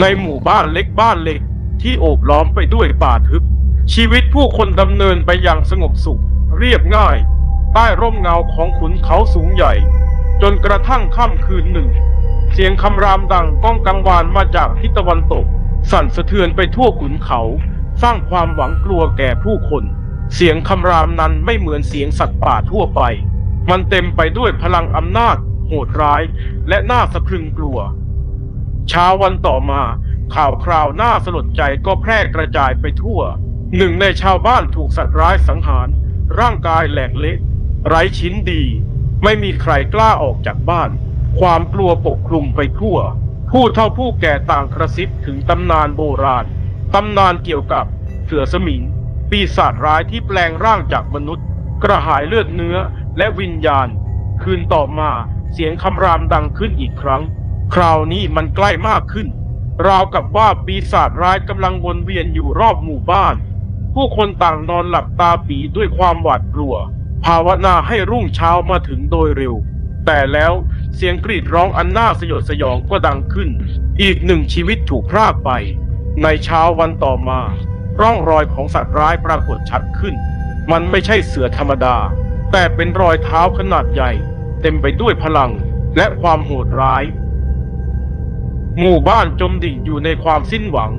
ในหมู่บ้านเล็กบ้านเล็กที่โอบล้อมไปด้วยป่าทึบ ชีวิตผู้คนดำเนินไปอย่างสงบสุข เรียบง่าย ใต้ร่มเงาของขุนเขาสูงใหญ่ จนกระทั่งค่ำคืนหนึ่ง เสียงคำรามดังก้องกังวานมาจากทิศตะวันตก สั่นสะเทือนไปทั่วขุนเขา สร้างความหวังกลัวแก่ผู้คน เสียงคำรามนั้นไม่เหมือนเสียงสัตว์ป่าทั่วไป มันเต็มไปด้วยพลังอำนาจ โหดร้าย และน่าสะพรึงกลัว เช้าวันต่อมา ข่าวคราวน่าสลดใจก็แพร่กระจายไปทั่ว หนึ่งในชาวบ้านถูกสัตว์ร้ายสังหาร ร่างกายแหลกเละไร้ชิ้นดี ไม่มีใครกล้าออกจากบ้าน ความกลัวปกคลุมไปทั่ว ผู้เฒ่าผู้แก่ต่างกระซิบถึงตำนานโบราณตำนานเกี่ยวกับเสือสมิง ปีศาจร้ายที่แปลงร่างจากมนุษย์ กระหายเลือดเนื้อและวิญญาณ คืนต่อมาเสียงคำรามดังขึ้นอีกครั้ง คราวนี้มันใกล้มากขึ้น ราวกับว่าปีศาจร้ายกำลังวนเวียนอยู่รอบหมู่บ้าน ผู้คนต่างนอนหลับตาปีด้วยความหวาดกลัว ภาวนาให้รุ่งเช้ามาถึงโดยเร็ว แต่แล้วเสียงกรีดร้องอันน่าสยดสยองก็ดังขึ้น อีกหนึ่งชีวิตถูกพรากไป ในเช้าวันต่อมา ร่องรอยของสัตว์ร้ายปรากฏชัดขึ้น มันไม่ใช่เสือธรรมดา แต่เป็นรอยเท้าขนาดใหญ่ เต็มไปด้วยพลังและความโหดร้าย หมู่บ้านจมดิ่งอยู่ในความสิ้นหวัง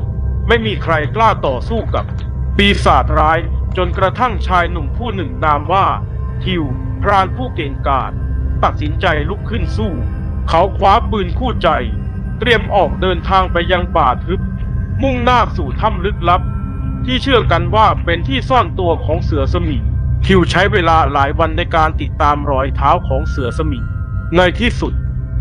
ไม่มีใครกล้าต่อสู้กับ ปีศาจร้ายจนกระทั่งชายหนุ่มผู้หนึ่งนามว่า ทิว พรานผู้เก่งกาจตัดสินใจลุกขึ้นสู้ เขาคว้าปืนคู่ใจ เตรียมออกเดินทางไปยังป่าทึบ มุ่งหน้าสู่ถ้ำลึกลับ ที่เชื่อกันว่าเป็นที่ซ่อนตัวของเสือสมิงทิวใช้เวลาหลายวันในการติดตามรอยเท้าของเสือสมิงในที่สุด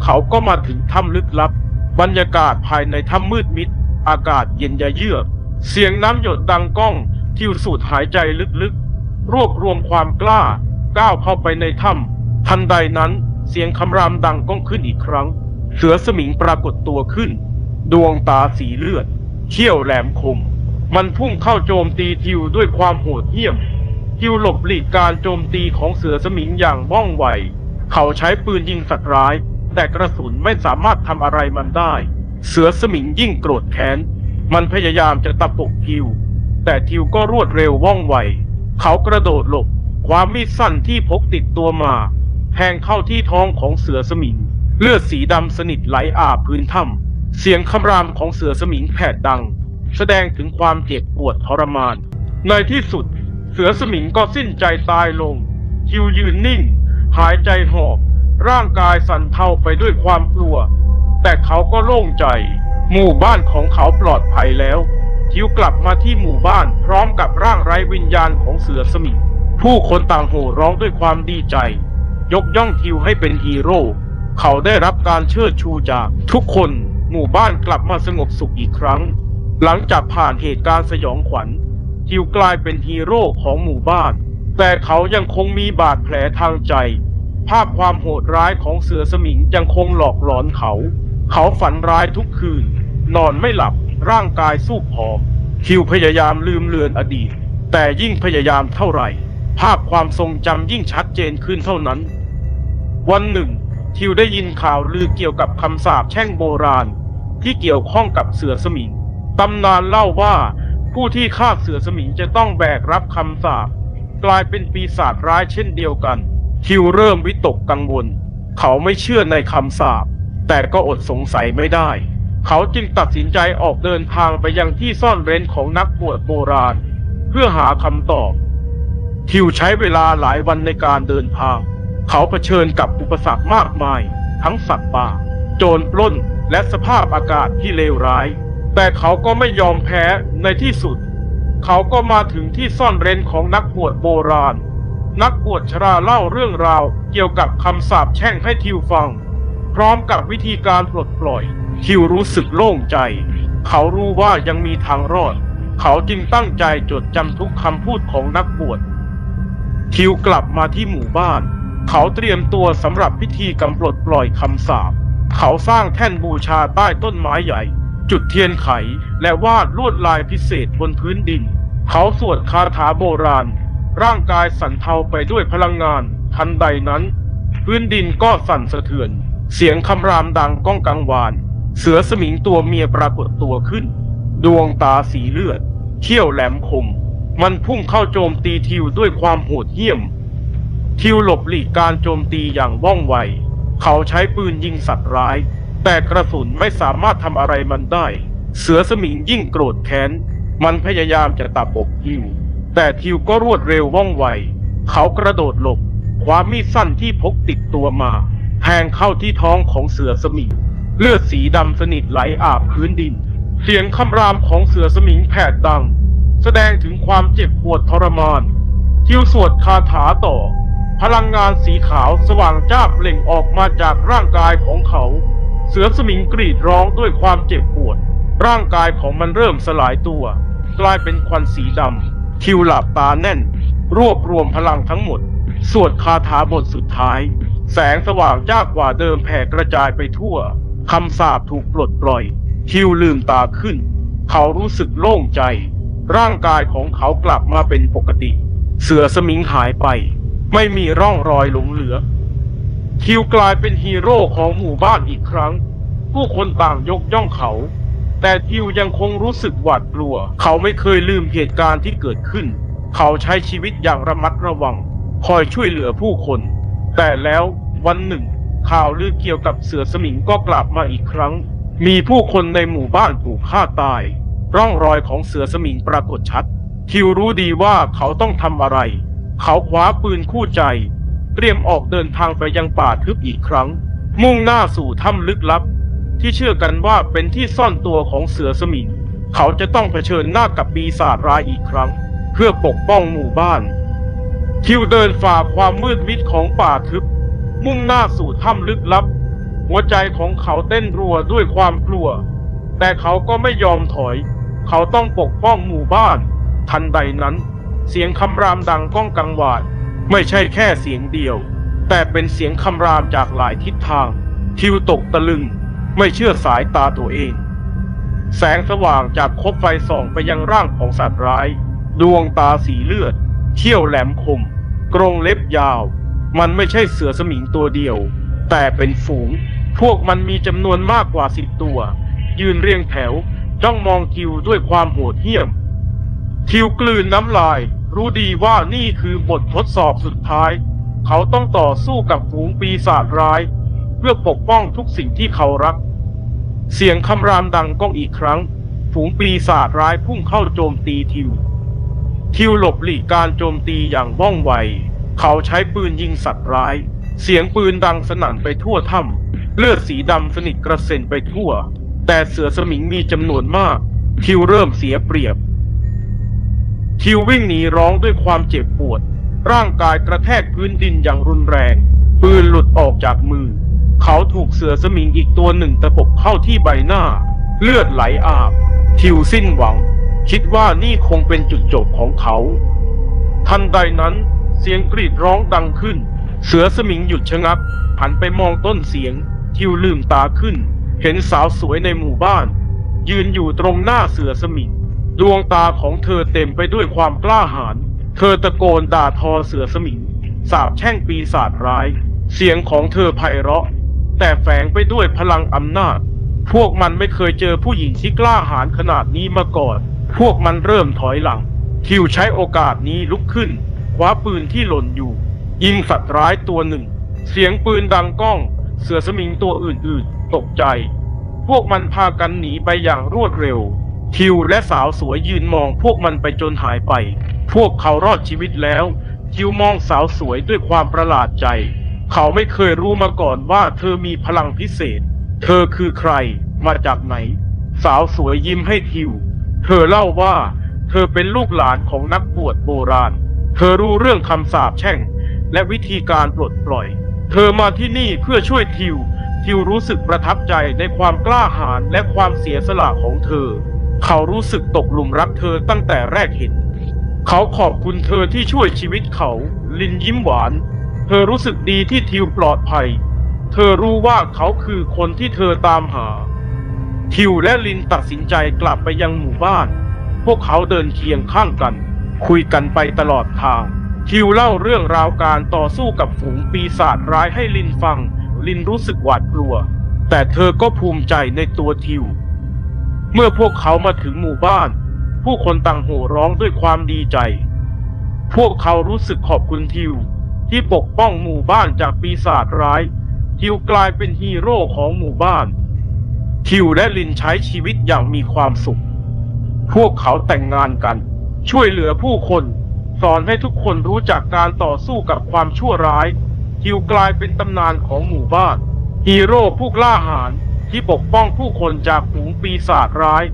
เขาก็มาถึงถ้ำลึกลับ บรรยากาศภายในถ้ำมืดมิด อากาศเย็นยะเยือก เสียงน้ำหยดดังก้องทิวสูดหายใจลึกๆ รวบรวมความกล้า ก้าวเข้าไปในถ้ำทันใดนั้นเสียงคำรามดังก้องขึ้นอีกครั้ง เสือสมิงปรากฏตัวขึ้น ดวงตาสีเลือด เขี้ยวแหลมคม มันพุ่งเข้าโจมตีทิวด้วยความโหดเหี้ยม ทิวหลบหลีกการโจมตีของเสือสมิงอย่างว่องไว เขาใช้ปืนยิงสัตว์ร้าย แต่กระสุนไม่สามารถทำอะไรมันได้ เสือสมิงยิ่งโกรธแค้น มันพยายามจะตะปบทิว แต่ทิวก็รวดเร็วว่องไว เขากระโดดหลบ ความมีดสั้นที่พกติดตัวมา แทงเข้าที่ท้องของเสือสมิง เลือดสีดำสนิทไหลอาบพื้นถ้ำเสียงคำรามของเสือสมิงแผดดัง แสดงถึงความเจ็บปวดทรมาน ในที่สุด เสือสมิงก็สิ้นใจตายลง ทิวยืนนิ่ง หายใจหอบ ร่างกายสั่นเทาไปด้วยความกลัว แต่เขาก็โล่งใจ หมู่บ้านของเขาปลอดภัยแล้วทิวกลับมาที่หมู่บ้านพร้อมกับร่างไร้วิญญาณของเสือสมิงผู้คนต่างโห่ร้องด้วยความดีใจ ยกย่องทิวให้เป็นฮีโร่เขาได้รับการเชิดชูจากทุกคนหมู่บ้านกลับมาสงบสุขอีกครั้ง หลังจากผ่านเหตุการณ์สยองขวัญทิวกลายเป็นฮีโร่ของหมู่บ้าน แต่เขายังคงมีบาดแผลทางใจ ภาพความโหดร้ายของเสือสมิงยังคงหลอกหลอนเขา เขาฝันร้ายทุกคืน นอนไม่หลับ ร่างกายสู้ผอมทิวพยายามลืมเลือนอดีต แต่ยิ่งพยายามเท่าไหร่ ภาพความทรงจำยิ่งชัดเจนขึ้นเท่านั้น วันหนึ่งทิวได้ยินข่าวลือเกี่ยวกับคำสาปแช่งโบราณ ที่เกี่ยวข้องกับเสือสมิงตำนานเล่าว่าผู้ที่ฆ่าเสือสมิงจะต้องแบกรับคำสาปกลายเป็นปีศาจร้ายเช่นเดียวกัน ทิวเริ่มวิตกกังวล เขาไม่เชื่อในคำสาปแต่ก็อดสงสัยไม่ได้ เขาจึงตัดสินใจออกเดินทางไปยังที่ซ่อนเร้นของนักบวชโบราณ เพื่อหาคำตอบทิวใช้เวลาหลายวันในการเดินทาง เขาเผชิญกับอุปสรรคมากมาย ทั้งสัตว์ป่า โจรปล้นและสภาพอากาศที่เลวร้าย แต่เขาก็ไม่ยอมแพ้ในที่สุด เขาก็มาถึงที่ซ่อนเร้นของนักบวชโบราณ นักบวชชราเล่าเรื่องราวเกี่ยวกับคำสาปแช่งให้ทิวฟัง พร้อมกับวิธีการปลดปล่อย ทิวรู้สึกโล่งใจ เขารู้ว่ายังมีทางรอด เขาจึงตั้งใจจดจำทุกคำพูดของนักบวชทิวกลับมาที่หมู่บ้าน เขาเตรียมตัวสำหรับพิธีกำปลดปล่อยคำสาปเขาสร้างแท่นบูชาใต้ต้นไม้ใหญ่ จุดเทียนไขและวาดลวดลายพิเศษบนพื้นดิน เขาสวดคาถาโบราณ ร่างกายสั่นเทาไปด้วยพลังงาน ทันใดนั้น พื้นดินก็สั่นสะเทือน เสียงคำรามดังก้องกังวาน เสือสมิงตัวเมียปรากฏตัวขึ้น ดวงตาสีเลือด เขี้ยวแหลมคม มันพุ่งเข้าโจมตีทิวด้วยความโหดเหี้ยม ทิวหลบหลีกการโจมตีอย่างว่องไว เขาใช้ปืนยิงสัตว์ร้าย แต่กระสุนไม่สามารถทำอะไรมันได้ เสือสมิงยิ่งโกรธแค้น มันพยายามจะตับอกทิว แต่ทิวก็รวดเร็วว่องไว เขากระโดดหลบคว้ามีดสั้นที่พกติดตัวมาแทงเข้าที่ท้องของเสือสมิง เลือดสีดำสนิทไหลอาบพื้นดิน เสียงคำรามของเสือสมิงแผดดัง แสดงถึงความเจ็บปวดทรมานทิวสวดคาถาต่อ พลังงานสีขาวสว่างจ้าเปล่งออกมาจากร่างกายของเขา เสือสมิงกรีดร้องด้วยความเจ็บปวด ร่างกายของมันเริ่มสลายตัว กลายเป็นควันสีดำ ทิวหลับตาแน่น รวบรวมพลังทั้งหมด สวดคาถาบทสุดท้าย แสงสว่างจ้ากว่าเดิมแผ่กระจายไปทั่วคำสาปถูกปลดปล่อย ทิวลืมตาขึ้น เขารู้สึกโล่งใจ ร่างกายของเขากลับมาเป็นปกติ เสือสมิงหายไป ไม่มีร่องรอยหลงเหลือ ทิวกลายเป็นฮีโร่ของหมู่บ้านอีกครั้ง ผู้คนต่างยกย่องเขา แต่ทิวยังคงรู้สึกหวาดกลัว เขาไม่เคยลืมเหตุการณ์ที่เกิดขึ้น เขาใช้ชีวิตอย่างระมัดระวัง คอยช่วยเหลือผู้คน แต่แล้ววันหนึ่ง ข่าวลือเกี่ยวกับเสือสมิงก็กลับมาอีกครั้ง มีผู้คนในหมู่บ้านถูกฆ่าตาย ร่องรอยของเสือสมิงปรากฏชัด ทิวรู้ดีว่าเขาต้องทำอะไร เขาคว้าปืนคู่ใจ เตรียมออกเดินทางไปยังป่าทึบอีกครั้ง มุ่งหน้าสู่ถ้ำลึกลับ ที่เชื่อกันว่าเป็นที่ซ่อนตัวของเสือสมิงเขาจะต้องเผชิญหน้ากับปีศาจร้ายอีกครั้ง เพื่อปกป้องหมู่บ้านทิวเดินฝ่าความมืดมิดของป่าทึบ มุ่งหน้าสู่ถ้ำลึกลับ หัวใจของเขาเต้นรัวด้วยความกลัว แต่เขาก็ไม่ยอมถอย เขาต้องปกป้องหมู่บ้าน ทันใดนั้น เสียงคำรามดังก้องกังวานไม่ใช่แค่เสียงเดียว แต่เป็นเสียงคำรามจากหลายทิศทาง ทิวตกตะลึง ไม่เชื่อสายตาตัวเอง แสงสว่างจากคบไฟส่องไปยังร่างของสัตว์ร้าย ดวงตาสีเลือด เขี้ยวแหลมคม กรงเล็บยาว มันไม่ใช่เสือสมิงตัวเดียว แต่เป็นฝูง พวกมันมีจำนวนมากกว่าสิบตัว ยืนเรียงแถว จ้องมองทิวด้วยความโหดเหี้ยมทิวกลืนน้ำลาย รู้ดีว่านี่คือบททดสอบสุดท้าย เขาต้องต่อสู้กับฝูงปีศาจร้าย พื่อปกป้องทุกสิ่งที่เขารัก เสียงคำรามดังก้องอีกครั้ง ฝูงปีศาจร้ายพุ่งเข้าโจมตีทิว ทิวหลบหลีกการโจมตีอย่างว่องไว เขาใช้ปืนยิงสัตว์ร้าย เสียงปืนดังสนั่นไปทั่วถ้ำเลือดสีดำสนิทกระเซ็นไปทั่ว แต่เสือสมิงมีจำนวนมาก ทิวเริ่มเสียเปรียบ ทิววิ่งหนีร้องด้วยความเจ็บปวด ร่างกายกระแทกพื้นดินอย่างรุนแรง ปืนหลุดออกจากมือ เขาถูกเสือสมิงอีกตัวหนึ่งตะปบเข้าที่ใบหน้า เลือดไหลอาบ ทิวสิ้นหวัง คิดว่านี่คงเป็นจุดจบของเขา ทันใดนั้นเสียงกรีดร้องดังขึ้น เสือสมิงหยุดชะงักหันไปมองต้นเสียง ทิวลืมตาขึ้น เห็นสาวสวยในหมู่บ้าน ยืนอยู่ตรงหน้าเสือสมิงดวงตาของเธอเต็มไปด้วยความกล้าหาญเธอตะโกนด่าทอเสือสมิงสาบแช่งปีศาจร้าย เสียงของเธอไพเราะ แต่แฝงไปด้วยพลังอำนาจ พวกมันไม่เคยเจอผู้หญิงที่กล้าหาญขนาดนี้มาก่อน พวกมันเริ่มถอยหลังทิวใช้โอกาสนี้ลุกขึ้นคว้าปืนที่หล่นอยู่ ยิงสัตว์ร้ายตัวหนึ่ง เสียงปืนดังก้อง เสือสมิงตัวอื่นๆ ตกใจ พวกมันพากันหนีไปอย่างรวดเร็วทิวและสาวสวยยืนมองพวกมันไปจนหายไป พวกเขารอดชีวิตแล้วทิวมองสาวสวยด้วยความประหลาดใจ เขาไม่เคยรู้มาก่อนว่าเธอมีพลังพิเศษ เธอคือใคร มาจากไหน สาวสวยยิ้มให้ทิว เธอเล่าว่า เธอเป็นลูกหลานของนักบวชโบราณ เธอรู้เรื่องคำสาปแช่ง และวิธีการปลดปล่อย เธอมาที่นี่เพื่อช่วยทิว ทิวรู้สึกประทับใจในความกล้าหาญและความเสียสละของเธอ เขารู้สึกตกหลุมรักเธอตั้งแต่แรกเห็น เขาขอบคุณเธอที่ช่วยชีวิตเขา ลินยิ้มหวาน เธอรู้สึกดีที่ทิวปลอดภัย เธอรู้ว่าเขาคือคนที่เธอตามหา ทิวและลินตัดสินใจกลับไปยังหมู่บ้าน พวกเขาเดินเคียงข้างกัน คุยกันไปตลอดทาง ทิวเล่าเรื่องราวการต่อสู้กับฝูงปีศาจร้ายให้ลินฟัง ลินรู้สึกหวาดกลัว แต่เธอก็ภูมิใจในตัวทิว เมื่อพวกเขามาถึงหมู่บ้าน ผู้คนต่างโห่ร้องด้วยความดีใจ พวกเขารู้สึกขอบคุณทิว ที่ปกป้องหมู่บ้านจากปีศาจร้าย ทิวกลายเป็นฮีโร่ของหมู่บ้าน ทิวและลินใช้ชีวิตอย่างมีความสุข พวกเขาแต่งงานกัน ช่วยเหลือผู้คน สอนให้ทุกคนรู้จักการต่อสู้กับความชั่วร้าย ทิวกลายเป็นตำนานของหมู่บ้าน ฮีโร่ผู้กล้าหาญที่ปกป้องผู้คนจากฝูงปีศาจร้าย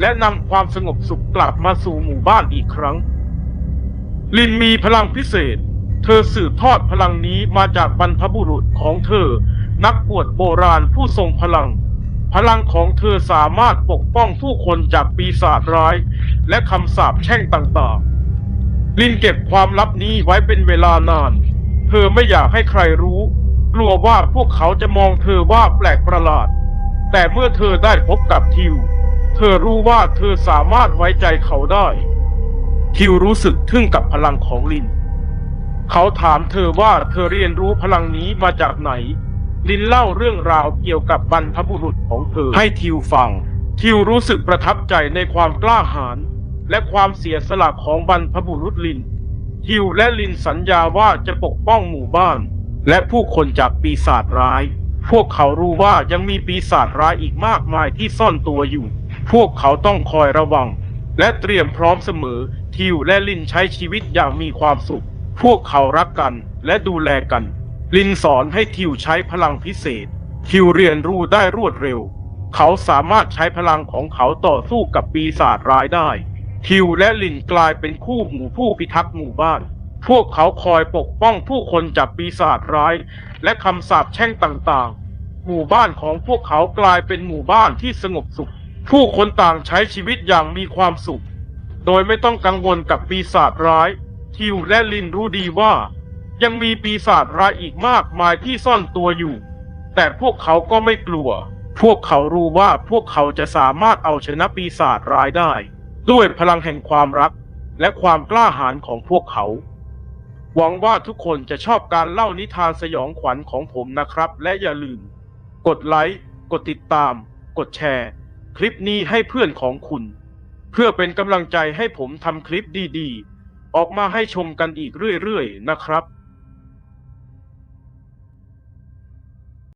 และนำความสงบสุขกลับมาสู่หมู่บ้านอีกครั้ง ลินมีพลังพิเศษ เธอสืบทอดพลังนี้มาจากบรรพบุรุษของเธอ นักบวชโบราณผู้ทรงพลัง พลังของเธอสามารถปกป้องผู้คนจากปีศาจร้าย และคำสาปแช่งต่างๆ ลินเก็บความลับนี้ไว้เป็นเวลานาน เธอไม่อยากให้ใครรู้ กลัวว่าพวกเขาจะมองเธอว่าแปลกประหลาด แต่เมื่อเธอได้พบกับทิว เธอรู้ว่าเธอสามารถไว้ใจเขาได้ ทิวรู้สึกทึ่งกับพลังของลิน เขาถามเธอว่าเธอเรียนรู้พลังนี้มาจากไหน ลินเล่าเรื่องราวเกี่ยวกับบรรพบุรุษของเธอให้ทิวฟัง ทิวรู้สึกประทับใจในความกล้าหาญและความเสียสละของบรรพบุรุษลิน ทิวและลินสัญญาว่าจะปกป้องหมู่บ้าน และผู้คนจากปีศาจร้าย พวกเขารู้ว่ายังมีปีศาจร้ายอีกมากมายที่ซ่อนตัวอยู่ พวกเขาต้องคอยระวัง และเตรียมพร้อมเสมอ ทิวและลินใช้ชีวิตอย่างมีความสุข พวกเขารักกันและดูแลกัน ลินสอนให้ทิวใช้พลังพิเศษ ทิวเรียนรู้ได้รวดเร็ว เขาสามารถใช้พลังของเขาต่อสู้กับปีศาจร้ายได้ ทิวและลินกลายเป็นคู่หูผู้พิทักษ์หมู่บ้าน พวกเขาคอยปกป้องผู้คนจากปีศาจร้าย และคำสาปแช่งต่างๆ หมู่บ้านของพวกเขากลายเป็นหมู่บ้านที่สงบสุข ผู้คนต่างใช้ชีวิตอย่างมีความสุข โดยไม่ต้องกังวลกับปีศาจร้าย ทิวและลินรู้ดีว่า ยังมีปีศาจร้ายอีกมากมายที่ซ่อนตัวอยู่ แต่พวกเขาก็ไม่กลัว พวกเขารู้ว่าพวกเขาจะสามารถเอาชนะปีศาจร้ายได้ ด้วยพลังแห่งความรัก และความกล้าหาญของพวกเขา หวังว่าทุกคนจะชอบการเล่านิทานสยองขวัญของผมนะครับ และอย่าลืม กดไลค์กดติดตาม กดแชร์ คลิปนี้ให้เพื่อนของคุณ เพื่อเป็นกำลังใจให้ผมทำคลิปดีๆ ออกมาให้ชมกันอีกเรื่อยๆนะครับ